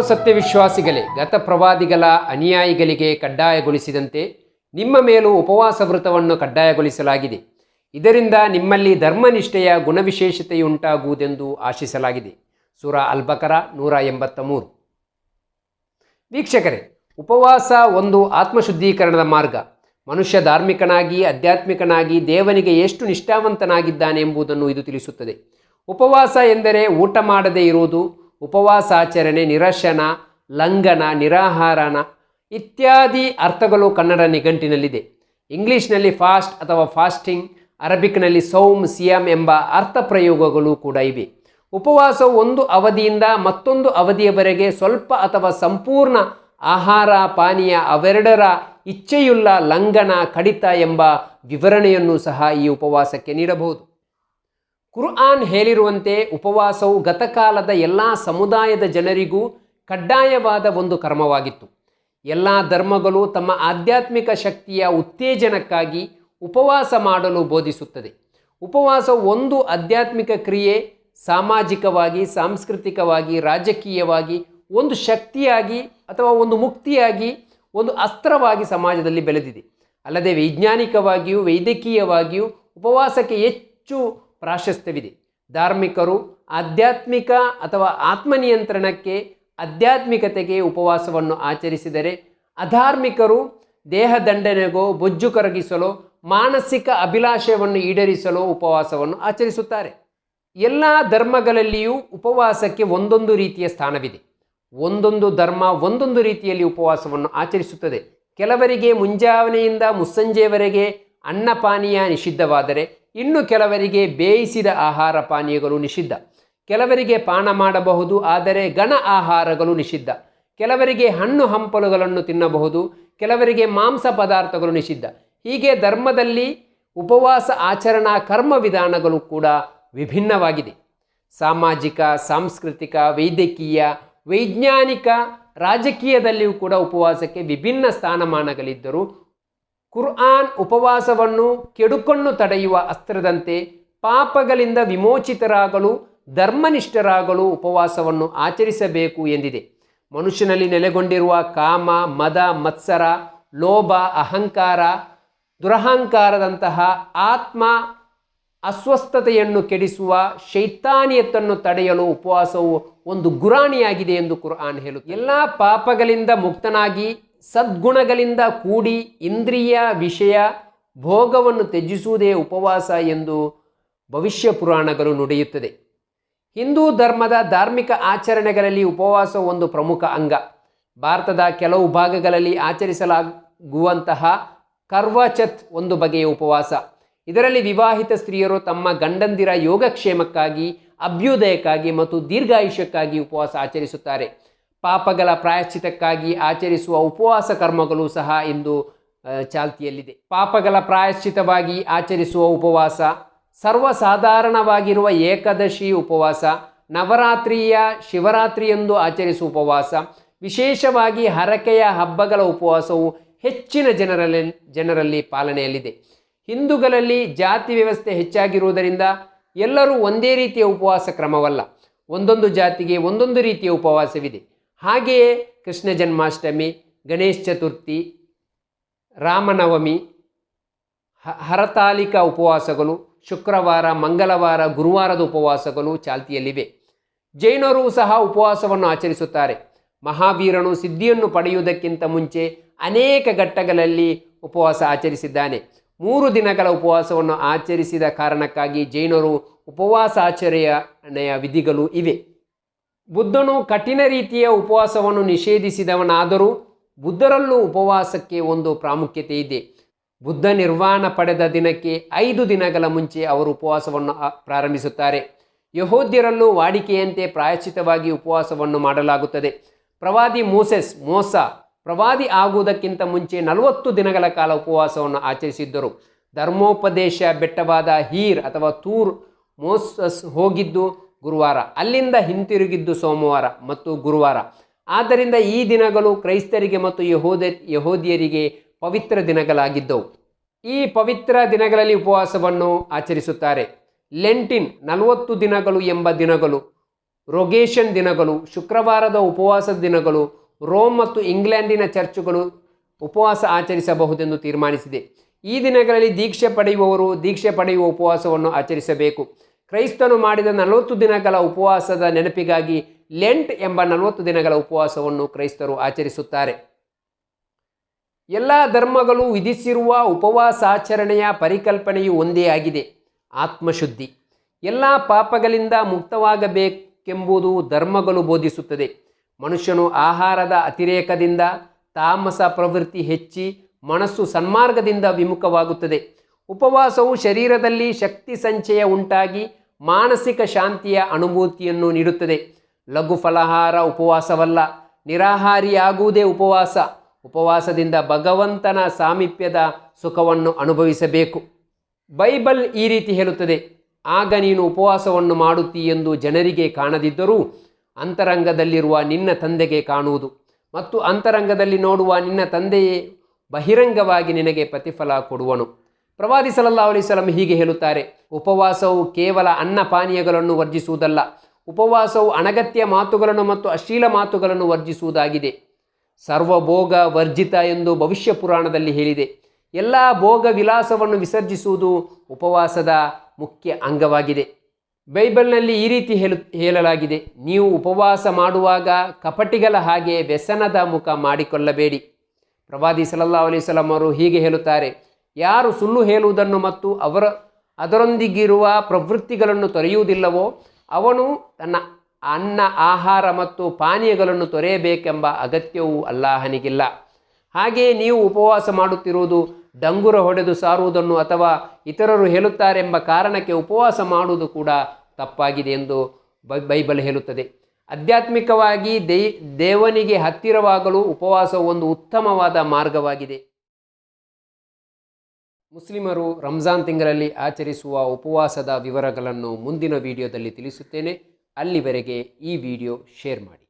ಸತ್ಯವಿಶ್ವಾಸಿಗಳೇ ಗತ ಪ್ರವಾದಿಗಳ ಅನುಯಾಯಿಗಳಿಗೆ ಕಡ್ಡಾಯಗೊಳಿಸಿದಂತೆ ನಿಮ್ಮ ಮೇಲೂ ಉಪವಾಸ ವೃತವನ್ನು ಕಡ್ಡಾಯಗೊಳಿಸಲಾಗಿದೆ. ಇದರಿಂದ ನಿಮ್ಮಲ್ಲಿ ಧರ್ಮನಿಷ್ಠೆಯ ಗುಣವಿಶೇಷತೆಯುಂಟಾಗುವುದೆಂದು ಆಶಿಸಲಾಗಿದೆ. ಸುರ ಅಲ್ಬಕರ ನೂರ ಎಂಬತ್ತ ಮೂರು ವೀಕ್ಷಕರೇ, ಉಪವಾಸ ಒಂದು ಆತ್ಮಶುದ್ಧೀಕರಣದ ಮಾರ್ಗ. ಮನುಷ್ಯ ಧಾರ್ಮಿಕನಾಗಿ, ಆಧ್ಯಾತ್ಮಿಕನಾಗಿ ದೇವನಿಗೆ ಎಷ್ಟು ನಿಷ್ಠಾವಂತನಾಗಿದ್ದಾನೆ ಎಂಬುದನ್ನು ಇದು ತಿಳಿಸುತ್ತದೆ. ಉಪವಾಸ ಎಂದರೆ ಊಟ ಮಾಡದೇ ಇರುವುದು ಉಪವಾಸಾಚರಣೆ, ನಿರಶನ, ಲಂಘನ, ನಿರಾಹಾರನ ಇತ್ಯಾದಿ ಅರ್ಥಗಳು ಕನ್ನಡ ನಿಘಂಟಿನಲ್ಲಿದೆ. ಇಂಗ್ಲೀಷ್ನಲ್ಲಿ ಫಾಸ್ಟ್ ಅಥವಾ ಫಾಸ್ಟಿಂಗ್, ಅರಬಿಕ್ನಲ್ಲಿ ಸೌಮ್ ಸಿಯಾಮ್ ಎಂಬ ಅರ್ಥ ಪ್ರಯೋಗಗಳು ಕೂಡ ಇವೆ. ಉಪವಾಸವು ಒಂದು ಅವಧಿಯಿಂದ ಮತ್ತೊಂದು ಅವಧಿಯವರೆಗೆ ಸ್ವಲ್ಪ ಅಥವಾ ಸಂಪೂರ್ಣ ಆಹಾರ, ಪಾನೀಯ ಅವೆರಡರ ಇಚ್ಛೆಯುಳ್ಳ ಲಂಘನ, ಕಡಿತ ಎಂಬ ವಿವರಣೆಯನ್ನು ಸಹ ಈ ಉಪವಾಸಕ್ಕೆ ನೀಡಬಹುದು. ಕುರ್ಆನ್ ಹೇಳಿರುವಂತೆ ಉಪವಾಸವು ಗತಕಾಲದ ಎಲ್ಲ ಸಮುದಾಯದ ಜನರಿಗೂ ಕಡ್ಡಾಯವಾದ ಒಂದು ಕರ್ಮವಾಗಿತ್ತು. ಎಲ್ಲ ಧರ್ಮಗಳು ತಮ್ಮ ಆಧ್ಯಾತ್ಮಿಕ ಶಕ್ತಿಯ ಉತ್ತೇಜನಕ್ಕಾಗಿ ಉಪವಾಸ ಮಾಡಲು ಬೋಧಿಸುತ್ತದೆ. ಉಪವಾಸ ಒಂದು ಆಧ್ಯಾತ್ಮಿಕ ಕ್ರಿಯೆ, ಸಾಮಾಜಿಕವಾಗಿ, ಸಾಂಸ್ಕೃತಿಕವಾಗಿ, ರಾಜಕೀಯವಾಗಿ, ಒಂದು ಶಕ್ತಿಯಾಗಿ ಅಥವಾ ಒಂದು ಮುಕ್ತಿಯಾಗಿ, ಒಂದು ಅಸ್ತ್ರವಾಗಿ ಸಮಾಜದಲ್ಲಿ ಬೆಳೆದಿದೆ. ಅಲ್ಲದೆ ವೈಜ್ಞಾನಿಕವಾಗಿಯೂ, ವೈದ್ಯಕೀಯವಾಗಿಯೂ ಉಪವಾಸಕ್ಕೆ ಹೆಚ್ಚು ಪ್ರಾಶಸ್ತ್ಯವಿದೆ. ಧಾರ್ಮಿಕರು ಆಧ್ಯಾತ್ಮಿಕ ಅಥವಾ ಆತ್ಮನಿಯಂತ್ರಣಕ್ಕೆ ಆಧ್ಯಾತ್ಮಿಕತೆಗೆ ಉಪವಾಸವನ್ನು ಆಚರಿಸಿದರೆ, ಅಧಾರ್ಮಿಕರು ದೇಹದಂಡನೆಗೋ ಬೊಜ್ಜು ಕರಗಿಸಲು ಮಾನಸಿಕ ಅಭಿಲಾಷೆಯನ್ನು ಈಡೇರಿಸಲು ಉಪವಾಸವನ್ನು ಆಚರಿಸುತ್ತಾರೆ. ಎಲ್ಲ ಧರ್ಮಗಳಲ್ಲಿಯೂ ಉಪವಾಸಕ್ಕೆ ಒಂದೊಂದು ರೀತಿಯ ಸ್ಥಾನವಿದೆ. ಒಂದೊಂದು ಧರ್ಮ ಒಂದೊಂದು ರೀತಿಯಲ್ಲಿ ಉಪವಾಸವನ್ನು ಆಚರಿಸುತ್ತದೆ. ಕೆಲವರಿಗೆ ಮುಂಜಾವನೆಯಿಂದ ಮುಸ್ಸಂಜೆಯವರೆಗೆ ಅನ್ನಪಾನೀಯ ನಿಷಿದ್ಧವಾದರೆ ಇನ್ನು ಕೆಲವರಿಗೆ ಬೇಯಿಸಿದ ಆಹಾರ ಪಾನೀಯಗಳು ನಿಷಿದ್ಧ. ಕೆಲವರಿಗೆ ಪಾನ ಮಾಡಬಹುದು, ಆದರೆ ಘನ ಆಹಾರಗಳು ನಿಷಿದ್ಧ. ಕೆಲವರಿಗೆ ಹಣ್ಣು ಹಂಪಲುಗಳನ್ನು ತಿನ್ನಬಹುದು, ಕೆಲವರಿಗೆ ಮಾಂಸ ಪದಾರ್ಥಗಳು ನಿಷಿದ್ಧ. ಹೀಗೆ ಧರ್ಮದಲ್ಲಿ ಉಪವಾಸ, ಆಚರಣಾ, ಕರ್ಮ ವಿಧಾನಗಳು ಕೂಡ ವಿಭಿನ್ನವಾಗಿದೆ. ಸಾಮಾಜಿಕ, ಸಾಂಸ್ಕೃತಿಕ, ವೈದ್ಯಕೀಯ, ವೈಜ್ಞಾನಿಕ, ರಾಜಕೀಯದಲ್ಲಿಯೂ ಕೂಡ ಉಪವಾಸಕ್ಕೆ ವಿಭಿನ್ನ ಸ್ಥಾನಮಾನಗಳಿದ್ದರೂ ಕುರ್ಆನ್ ಉಪವಾಸವನ್ನು ಕೆಡುಕನ್ನು ತಡೆಯುವ ಅಸ್ತ್ರದಂತೆ ಪಾಪಗಳಿಂದ ವಿಮೋಚಿತರಾಗಲು, ಧರ್ಮನಿಷ್ಠರಾಗಲು ಉಪವಾಸವನ್ನು ಆಚರಿಸಬೇಕು ಎಂದಿದೆ. ಮನುಷ್ಯನಲ್ಲಿ ನೆಲೆಗೊಂಡಿರುವ ಕಾಮ, ಮದ, ಮತ್ಸರ, ಲೋಭ, ಅಹಂಕಾರ, ದುರಹಂಕಾರದಂತಹ ಆತ್ಮ ಅಸ್ವಸ್ಥತೆಯನ್ನು ಕೆಡಿಸುವ ಶೈತಾನಿಯತ್ತನ್ನು ತಡೆಯಲು ಉಪವಾಸವು ಒಂದು ಗುರಾಣಿಯಾಗಿದೆ ಎಂದು ಕುರ್ಆನ್ ಹೇಳುತ್ತೆ ಎಲ್ಲ ಪಾಪಗಳಿಂದ ಮುಕ್ತನಾಗಿ ಸದ್ಗುಣಗಳಿಂದ ಕೂಡಿ ಇಂದ್ರಿಯ ವಿಷಯ ಭೋಗವನ್ನು ತ್ಯಜಿಸುವುದೇ ಉಪವಾಸ ಎಂದು ಭವಿಷ್ಯ ಪುರಾಣಗಳು ನುಡಿಯುತ್ತದೆ. ಹಿಂದೂ ಧರ್ಮದ ಧಾರ್ಮಿಕ ಆಚರಣೆಗಳಲ್ಲಿ ಉಪವಾಸ ಒಂದು ಪ್ರಮುಖ ಅಂಗ. ಭಾರತದ ಕೆಲವು ಭಾಗಗಳಲ್ಲಿ ಆಚರಿಸಲಾಗುವಂತಹ ಕರ್ವಾಚತ್ ಒಂದು ಬಗೆಯ ಉಪವಾಸ. ಇದರಲ್ಲಿ ವಿವಾಹಿತ ಸ್ತ್ರೀಯರು ತಮ್ಮ ಗಂಡಂದಿರ ಯೋಗಕ್ಷೇಮಕ್ಕಾಗಿ, ಅಭ್ಯುದಯಕ್ಕಾಗಿ ಮತ್ತು ದೀರ್ಘಾಯುಷ್ಯಕ್ಕಾಗಿ ಉಪವಾಸ ಆಚರಿಸುತ್ತಾರೆ. ಪಾಪಗಳ ಪ್ರಾಯಶ್ಚಿತಕ್ಕಾಗಿ ಆಚರಿಸುವ ಉಪವಾಸ ಕರ್ಮಗಳು ಸಹ ಇಂದು ಚಾಲ್ತಿಯಲ್ಲಿದೆ. ಪಾಪಗಳ ಪ್ರಾಯಶ್ಚಿತವಾಗಿ ಆಚರಿಸುವ ಉಪವಾಸ, ಸರ್ವಸಾಧಾರಣವಾಗಿರುವ ಏಕಾದಶಿ ಉಪವಾಸ, ನವರಾತ್ರಿಯ ಶಿವರಾತ್ರಿಯಂದು ಆಚರಿಸುವ ಉಪವಾಸ, ವಿಶೇಷವಾಗಿ ಹರಕೆಯ ಹಬ್ಬಗಳ ಉಪವಾಸವು ಹೆಚ್ಚಿನ ಜನರಲ್ಲಿ ಜನರಲ್ಲಿ ಪಾಲನೆಯಲ್ಲಿದೆ. ಹಿಂದೂಗಳಲ್ಲಿ ಜಾತಿ ವ್ಯವಸ್ಥೆ ಹೆಚ್ಚಾಗಿರುವುದರಿಂದ ಎಲ್ಲರೂ ಒಂದೇ ರೀತಿಯ ಉಪವಾಸ ಕ್ರಮವಲ್ಲ. ಒಂದೊಂದು ಜಾತಿಗೆ ಒಂದೊಂದು ರೀತಿಯ ಉಪವಾಸವಿದೆ. ಹಾಗೆಯೇ ಕೃಷ್ಣ ಜನ್ಮಾಷ್ಟಮಿ, ಗಣೇಶ ಚತುರ್ಥಿ, ರಾಮನವಮಿ ಹರತಾಲಿಕ ಉಪವಾಸಗಳು, ಶುಕ್ರವಾರ, ಮಂಗಳವಾರ, ಗುರುವಾರದ ಉಪವಾಸಗಳು ಚಾಲ್ತಿಯಲ್ಲಿವೆ. ಜೈನರು ಸಹ ಉಪವಾಸವನ್ನು ಆಚರಿಸುತ್ತಾರೆ. ಮಹಾವೀರನು ಸಿದ್ಧಿಯನ್ನು ಪಡೆಯುವುದಕ್ಕಿಂತ ಮುಂಚೆ ಅನೇಕ ಘಟ್ಟಗಳಲ್ಲಿ ಉಪವಾಸ ಆಚರಿಸಿದ್ದಾನೆ. ಮೂರು ದಿನಗಳ ಉಪವಾಸವನ್ನು ಆಚರಿಸಿದ ಕಾರಣಕ್ಕಾಗಿ ಜೈನರು ಉಪವಾಸಾಚರಣೆಯ ವಿಧಿಗಳು ಇವೆ. ಬುದ್ಧನು ಕಠಿಣ ರೀತಿಯ ಉಪವಾಸವನ್ನು ನಿಷೇಧಿಸಿದವನಾದರೂ ಬುದ್ಧರಲ್ಲೂ ಉಪವಾಸಕ್ಕೆ ಒಂದು ಪ್ರಾಮುಖ್ಯತೆ ಇದೆ. ಬುದ್ಧ ನಿರ್ವಾಣ ಪಡೆದ ದಿನಕ್ಕೆ ಐದು ದಿನಗಳ ಮುಂಚೆ ಅವರು ಉಪವಾಸವನ್ನು ಪ್ರಾರಂಭಿಸುತ್ತಾರೆ. ಯಹೋದ್ಯರಲ್ಲೂ ವಾಡಿಕೆಯಂತೆ ಪ್ರಾಯಶ್ಚಿತವಾಗಿ ಉಪವಾಸವನ್ನು ಮಾಡಲಾಗುತ್ತದೆ. ಪ್ರವಾದಿ ಮೋಸೆಸ್, ಮೋಸ, ಪ್ರವಾದಿ ಆಗುವುದಕ್ಕಿಂತ ಮುಂಚೆ ನಲವತ್ತು ದಿನಗಳ ಕಾಲ ಉಪವಾಸವನ್ನು ಆಚರಿಸಿದ್ದರು. ಧರ್ಮೋಪದೇಶ ಬೆಟ್ಟವಾದ ಹೀರ್ ಅಥವಾ ತೂರ್ ಮೋಸಸ್ ಹೋಗಿದ್ದು ಗುರುವಾರ. ಅಲ್ಲಿಂದ ಹಿಂತಿರುಗಿದ್ದು ಸೋಮವಾರ ಮತ್ತು ಗುರುವಾರ. ಆದ್ದರಿಂದ ಈ ದಿನಗಳು ಕ್ರೈಸ್ತರಿಗೆ ಮತ್ತು ಯಹೋದ, ಯಹೋದಿಯರಿಗೆ ಪವಿತ್ರ ದಿನಗಳಾಗಿದ್ದವು. ಈ ಪವಿತ್ರ ದಿನಗಳಲ್ಲಿ ಉಪವಾಸವನ್ನು ಆಚರಿಸುತ್ತಾರೆ. ಲೆಂಟಿನ್ ನಲವತ್ತು ದಿನಗಳು ಎಂಬ ದಿನಗಳು ರೊಗೇಷನ್ ದಿನಗಳು, ಶುಕ್ರವಾರದ ಉಪವಾಸದ ದಿನಗಳು, ರೋಮ್ ಮತ್ತು ಇಂಗ್ಲೆಂಡಿನ ಚರ್ಚುಗಳು ಉಪವಾಸ ಆಚರಿಸಬಹುದೆಂದು ತೀರ್ಮಾನಿಸಿದೆ. ಈ ದಿನಗಳಲ್ಲಿ ದೀಕ್ಷೆ ಪಡೆಯುವವರು ದೀಕ್ಷೆ ಪಡೆಯುವ ಉಪವಾಸವನ್ನು ಆಚರಿಸಬೇಕು. ಕ್ರೈಸ್ತನು ಮಾಡಿದ ನಲವತ್ತು ದಿನಗಳ ಉಪವಾಸದ ನೆನಪಿಗಾಗಿ ಲೆಂಟ್ ಎಂಬ ನಲವತ್ತು ದಿನಗಳ ಉಪವಾಸವನ್ನು ಕ್ರೈಸ್ತರು ಆಚರಿಸುತ್ತಾರೆ. ಎಲ್ಲ ಧರ್ಮಗಳು ವಿಧಿಸಿರುವ ಉಪವಾಸಾಚರಣೆಯ ಪರಿಕಲ್ಪನೆಯು ಒಂದೇ ಆಗಿದೆ, ಆತ್ಮಶುದ್ಧಿ. ಎಲ್ಲ ಪಾಪಗಳಿಂದ ಮುಕ್ತವಾಗಬೇಕೆಂಬುದು ಧರ್ಮಗಳು ಬೋಧಿಸುತ್ತದೆ. ಮನುಷ್ಯನು ಆಹಾರದ ಅತಿರೇಕದಿಂದ ತಾಮಸ ಪ್ರವೃತ್ತಿ ಹೆಚ್ಚಿ ಮನಸ್ಸು ಸನ್ಮಾರ್ಗದಿಂದ ವಿಮುಖವಾಗುತ್ತದೆ. ಉಪವಾಸವು ಶರೀರದಲ್ಲಿ ಶಕ್ತಿ ಸಂಚಯ ಉಂಟಾಗಿ ಮಾನಸಿಕ ಶಾಂತಿಯ ಅನುಭೂತಿಯನ್ನು ನೀಡುತ್ತದೆ. ಲಘು ಫಲಹಾರ ಉಪವಾಸವಲ್ಲ, ನಿರಾಹಾರಿಯಾಗುವುದೇ ಉಪವಾಸ. ಉಪವಾಸದಿಂದ ಭಗವಂತನ ಸಾಮೀಪ್ಯದ ಸುಖವನ್ನು ಅನುಭವಿಸಬೇಕು. ಬೈಬಲ್ ಈ ರೀತಿ ಹೇಳುತ್ತದೆ, ಆಗ ನೀನು ಉಪವಾಸವನ್ನು ಮಾಡುತ್ತೀ ಎಂದು ಜನರಿಗೆ ಕಾಣದಿದ್ದರೂ ಅಂತರಂಗದಲ್ಲಿರುವ ನಿನ್ನ ತಂದೆಗೆ ಕಾಣುವುದು. ಮತ್ತು ಅಂತರಂಗದಲ್ಲಿ ನೋಡುವ ನಿನ್ನ ತಂದೆಯೇ ಬಹಿರಂಗವಾಗಿ ನಿನಗೆ ಪ್ರತಿಫಲ ಕೊಡುವನು. ಪ್ರವಾದಿ ಸಲಲ್ಲಾ ಅಲೈಹಿ ವಸಲ್ಲಂ ಹೀಗೆ ಹೇಳುತ್ತಾರೆ, ಉಪವಾಸವು ಕೇವಲ ಅನ್ನ ಪಾನೀಯಗಳನ್ನು ವರ್ಜಿಸುವುದಲ್ಲ, ಉಪವಾಸವು ಅನಗತ್ಯ ಮಾತುಗಳನ್ನು ಮತ್ತು ಅಶ್ಲೀಲ ಮಾತುಗಳನ್ನು ವರ್ಜಿಸುವುದಾಗಿದೆ. ಸರ್ವಭೋಗ ವರ್ಜಿತ ಎಂದು ಭವಿಷ್ಯ ಪುರಾಣದಲ್ಲಿ ಹೇಳಿದೆ. ಎಲ್ಲ ಭೋಗ ವಿಲಾಸವನ್ನು ವಿಸರ್ಜಿಸುವುದು ಉಪವಾಸದ ಮುಖ್ಯ ಅಂಗವಾಗಿದೆ. ಬೈಬಲ್ನಲ್ಲಿ ಈ ರೀತಿ ಹೇಳು, ಹೇಳಲಾಗಿದೆ, ನೀವು ಉಪವಾಸ ಮಾಡುವಾಗ ಕಪಟಿಗಳ ಹಾಗೆ ವ್ಯಸನದ ಮುಖ ಮಾಡಿಕೊಳ್ಳಬೇಡಿ. ಪ್ರವಾದಿ ಸಲಲ್ಲಾ ಅಲೈವಲಂ ಅವರು ಹೀಗೆ ಹೇಳುತ್ತಾರೆ ಯಾರು ಸುಳ್ಳು ಹೇಳುವುದನ್ನು ಮತ್ತು ಅವರ, ಅದರೊಂದಿಗಿರುವ ಪ್ರವೃತ್ತಿಗಳನ್ನು ತೊರೆಯುವುದಿಲ್ಲವೋ, ಅವನು ತನ್ನ ಅನ್ನ, ಆಹಾರ ಮತ್ತು ಪಾನೀಯಗಳನ್ನು ತೊರೆಯಬೇಕೆಂಬ ಅಗತ್ಯವೂ ಅಲ್ಲಾಹನಿಗಿಲ್ಲ. ಹಾಗೆಯೇ ನೀವು ಉಪವಾಸ ಮಾಡುತ್ತಿರುವುದು ಡಂಗುರ ಹೊಡೆದು ಸಾರುವುದನ್ನು ಅಥವಾ ಇತರರು ಹೇಳುತ್ತಾರೆಂಬ ಕಾರಣಕ್ಕೆ ಉಪವಾಸ ಮಾಡುವುದು ಕೂಡ ತಪ್ಪಾಗಿದೆ ಎಂದು ಬೈಬಲ್ ಹೇಳುತ್ತದೆ. ಆಧ್ಯಾತ್ಮಿಕವಾಗಿ ದೇವನಿಗೆ ಹತ್ತಿರವಾಗಲು ಉಪವಾಸವು ಒಂದು ಉತ್ತಮವಾದ ಮಾರ್ಗವಾಗಿದೆ. ಮುಸ್ಲಿಮರು ರಂಜಾನ್ ತಿಂಗಳಲ್ಲಿ ಆಚರಿಸುವ ಉಪವಾಸದ ವಿವರಗಳನ್ನು ಮುಂದಿನ ವಿಡಿಯೋದಲ್ಲಿ ತಿಳಿಸುತ್ತೇನೆ. ಅಲ್ಲಿವರೆಗೆ ಈ ವಿಡಿಯೋ ಶೇರ್ ಮಾಡಿ.